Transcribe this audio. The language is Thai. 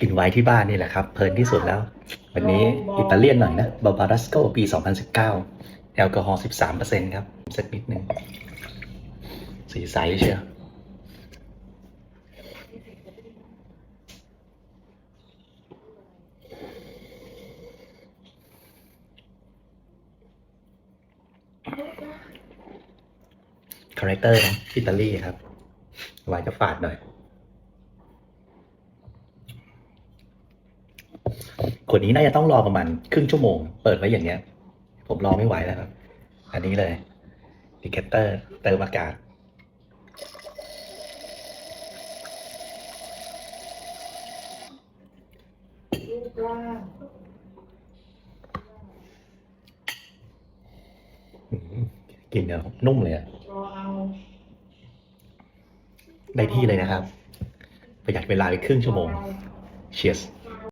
กินไว้ที่บ้านนี่แหละครับ เพลินที่สุดแล้ว วันนี้อิตาเลียนหน่อยนะบาบารัสโกปี 2019 แอลกอฮอล์ 13%ครับ สักนิดหนึ่ง สีใสเชียวคาแรคเตอร์นะอิตาลีครับไว้จะฝาดหน่อย ขวดนี้น่าจะต้องรอประมาณครึ่งชั่วโมง เปิดไว้อย่างเงี้ย ผมรอไม่ไหวแล้วครับ อันนี้เลยดิเคเตอร์เติมอากาศกลินเนี่ยนุ่มเลยอะได้ที่เลยนะครับ ประหยัดเวลาไปครึ่งชั่วโมงเชียร์